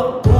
와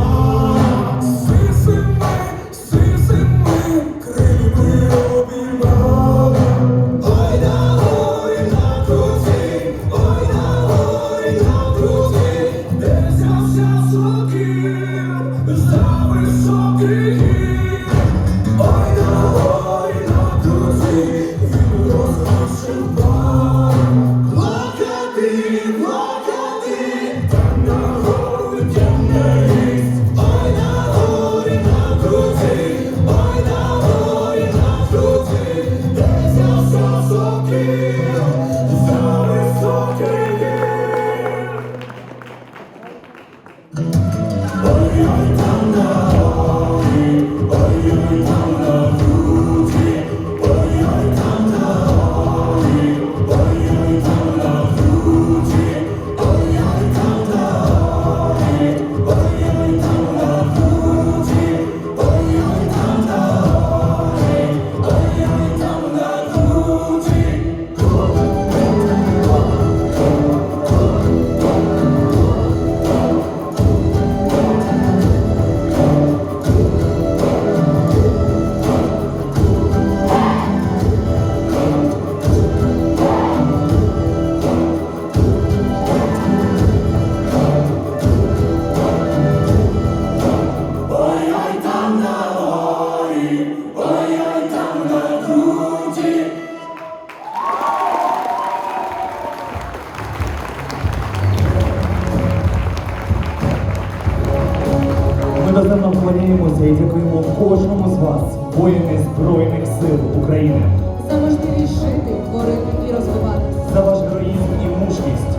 Ми доземно вклоняємося і дякуємо кожному з вас, воїни Збройних сил України, За можливість жити, творити і розвиватися. за ваш героїзм і мужність.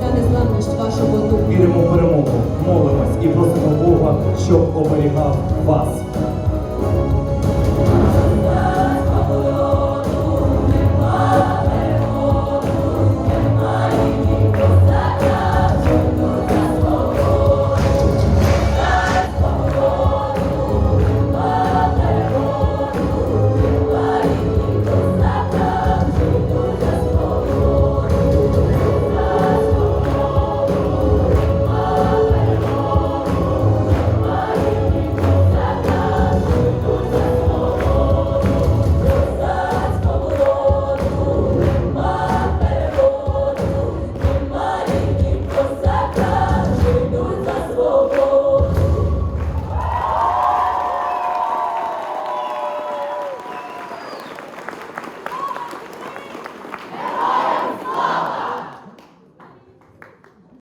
За незламність вашого духу. Віримо в перемогу, молимось і просимо Бога, щоб оберігав вас.